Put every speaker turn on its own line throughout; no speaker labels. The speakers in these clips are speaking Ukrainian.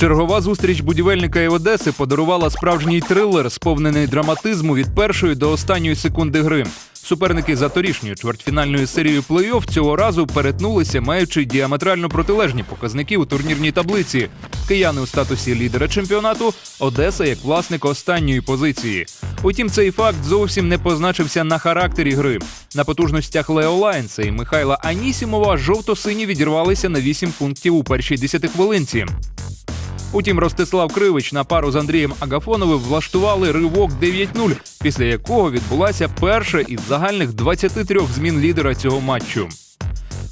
Чергова зустріч будівельника і Одеси подарувала справжній трилер, сповнений драматизму від першої до останньої секунди гри. Суперники за торішньою чвертьфінальною серією плей-офф цього разу перетнулися, маючи діаметрально протилежні показники у турнірній таблиці. Кияни у статусі лідера чемпіонату, Одеса як власник останньої позиції. Утім, цей факт зовсім не позначився на характері гри. На потужностях Лео Лайнса і Михайла Анісімова жовто-сині відірвалися на 8 пунктів у першій десятихвилинці. Утім, Ростислав Кривич на пару з Андрієм Агафоновим влаштували ривок 9-0, після якого відбулася перша із загальних 23 змін лідера цього матчу.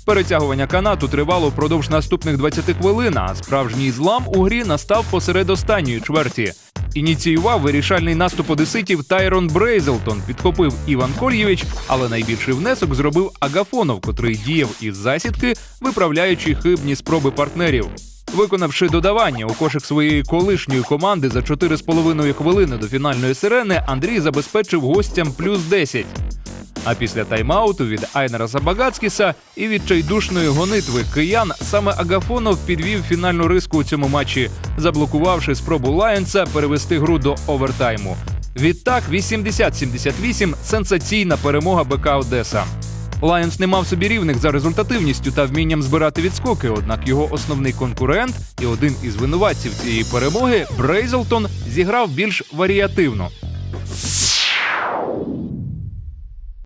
Перетягування канату тривало впродовж наступних 20 хвилин, а справжній злам у грі настав посеред останньої чверті. Ініціював вирішальний наступ одеситів Тайрон Брейзелтон, підхопив Іван Кольєвич, але найбільший внесок зробив Агафонов, котрий діяв із засідки, виправляючи хибні спроби партнерів. Виконавши додавання у кошик своєї колишньої команди за 4,5 хвилини до фінальної сирени, Андрій забезпечив гостям плюс 10. А після тайм-ауту від Айнера Сабагацкіса і відчайдушної гонитви киян саме Агафонов підвів фінальну риску у цьому матчі, заблокувавши спробу Лайонса перевести гру до овертайму. Відтак 80-78 – сенсаційна перемога БК Одеса. Лайонс не мав собі рівних за результативністю та вмінням збирати відскоки, однак його основний конкурент і один із винуватців цієї перемоги Брейзелтон зіграв більш варіативно.